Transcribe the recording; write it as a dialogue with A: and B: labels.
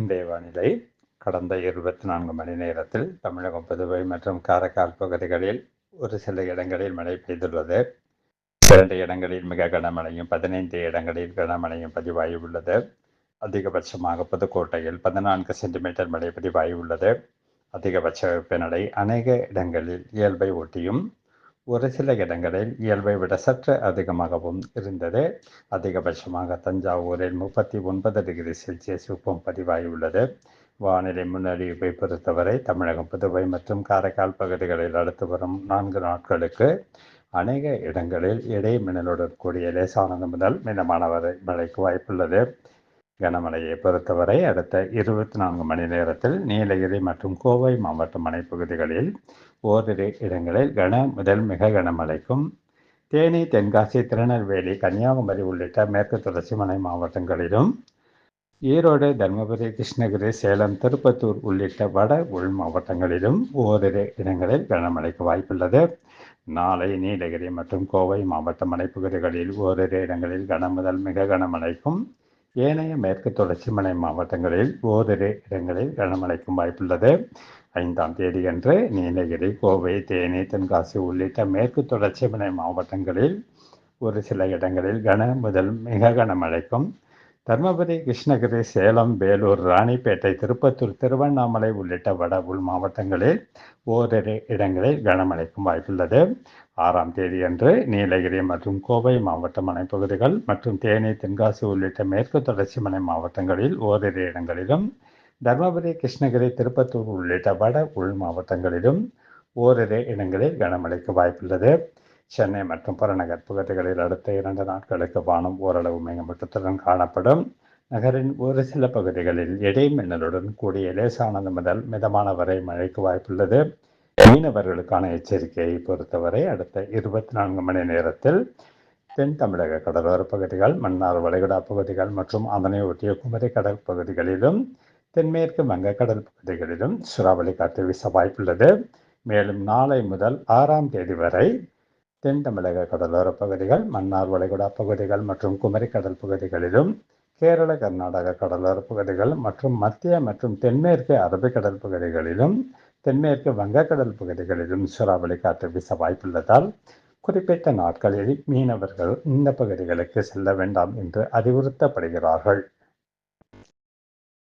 A: இன்றைய வானிலை கடந்த இருபத்தி நான்கு மணி நேரத்தில் தமிழகம் புதுவை மற்றும் காரைக்கால் பகுதிகளில் ஒரு சில இடங்களில் மழை பெய்துள்ளது இரண்டு இடங்களில் மிக கனமழையும் பதினைந்து இடங்களில் கனமழையும் பதிவாகி உள்ளது அதிகபட்சமாக புதுக்கோட்டையில் பதினான்கு சென்டிமீட்டர் மழை பதிவாகி உள்ளது அதிகபட்ச வெப்பநிலை அநேக இடங்களில் இயல்பை ஒட்டியும் ஒரு சில இடங்களில் இயல்பை விட சற்று அதிகமாகவும் இருந்தது அதிகபட்சமாக தஞ்சாவூரில் முப்பத்தி ஒன்பது டிகிரி செல்சியஸ் வெப்பம் பதிவாகியுள்ளது வானிலை முன்னறிவிப்பை பொறுத்தவரை தமிழகம் புதுவை மற்றும் காரைக்கால் பகுதிகளில் அடுத்து வரும் நான்கு நாட்களுக்கு அநேக இடங்களில் இடை மின்னலுடன் கூடிய லேசானது முதல் மினமானவரை மழைக்கு வாய்ப்புள்ளது கனமழையை பொறுத்தவரை அடுத்த இருபத்தி நான்கு மணி நேரத்தில் நீலகிரி மற்றும் கோவை மாவட்ட மனைப்பகுதிகளில் ஓரிரு இடங்களில் கன முதல் மிக கனமழைக்கும் தேனி தென்காசி திருநெல்வேலி கன்னியாகுமரி உள்ளிட்ட மேற்கு தொடர்ச்சி மலை மாவட்டங்களிலும் ஈரோடு தர்மபுரி கிருஷ்ணகிரி சேலம் திருப்பத்தூர் உள்ளிட்ட வட உள் மாவட்டங்களிலும் ஓரிரு இடங்களில் கனமழைக்கு வாய்ப்புள்ளது நாளை நீலகிரி மற்றும் கோவை மாவட்ட மலைப்பகுதிகளில் ஓரிரு இடங்களில் கனமுதல் மிக கனமழைக்கும் ஏனைய மேற்கு தொடர்ச்சி மலை மாவட்டங்களில் ஓரிரு இடங்களில் கனமழைக்கும் வாய்ப்புள்ளது ஐந்தாம் தேதியன்று நீலகிரி கோவை தேனி தென்காசி உள்ளிட்ட மேற்கு தொடர்ச்சி மலை மாவட்டங்களில் ஒரு சில இடங்களில் கன முதல் மிக கனமழைக்கும் தர்மபுரி கிருஷ்ணகிரி சேலம் வேலூர் ராணிப்பேட்டை திருப்பத்தூர் திருவண்ணாமலை உள்ளிட்ட வட உள் மாவட்டங்களில் ஓரிரு இடங்களில் கனமழைக்கும் வாய்ப்புள்ளது ஆறாம் தேதி அன்று நீலகிரி மற்றும் கோவை மாவட்ட மலைப்பகுதிகள் மற்றும் தேனி தென்காசி உள்ளிட்ட மேற்கு தொடர்ச்சி மலை மாவட்டங்களில் ஓரிரு இடங்களிலும் தர்மபுரி கிருஷ்ணகிரி திருப்பத்தூர் உள்ளிட்ட வட உள் மாவட்டங்களிலும் ஓரிரு இடங்களில் கனமழைக்கு வாய்ப்புள்ளது சென்னை மற்றும் புறநகர் பகுதிகளில் அடுத்த இரண்டு நாட்களுக்கு வானம் ஓரளவு மேகமூட்டத்துடன் காணப்படும் நகரின் ஒரு சில பகுதிகளில் இடைமின்னலுடன் கூடிய லேசானது முதல் மிதமான வரை மழைக்கு வாய்ப்புள்ளது மீனவர்களுக்கான எச்சரிக்கையை பொறுத்தவரை அடுத்த இருபத்தி நான்கு மணி நேரத்தில் தென் தமிழக கடலோர பகுதிகள் மன்னார் வளைகுடா பகுதிகள் மற்றும் அதனை ஒட்டிய குமரி கடல் பகுதிகளிலும் தென்மேற்கு வங்கக்கடல் பகுதிகளிலும் சுறாவளி காற்று வீச வாய்ப்புள்ளது மேலும் நாளை முதல் ஆறாம் தேதி வரை தென் தமிழக கடலோர பகுதிகள் மன்னார் வளைகுடா பகுதிகள் மற்றும் குமரிக்கடல் பகுதிகளிலும் கேரள கர்நாடக கடலோர பகுதிகள் மற்றும் மத்திய மற்றும் தென்மேற்கு அரபிக்கடல் பகுதிகளிலும் தென்மேற்கு வங்கக்கடல் பகுதிகளிலும் சூறாவளி காற்று வீச வாய்ப்புள்ளதால் குறிப்பிட்ட நாட்களில் மீனவர்கள் இந்த பகுதிகளுக்கு செல்ல வேண்டாம் என்று அறிவுறுத்தப்படுகிறார்கள்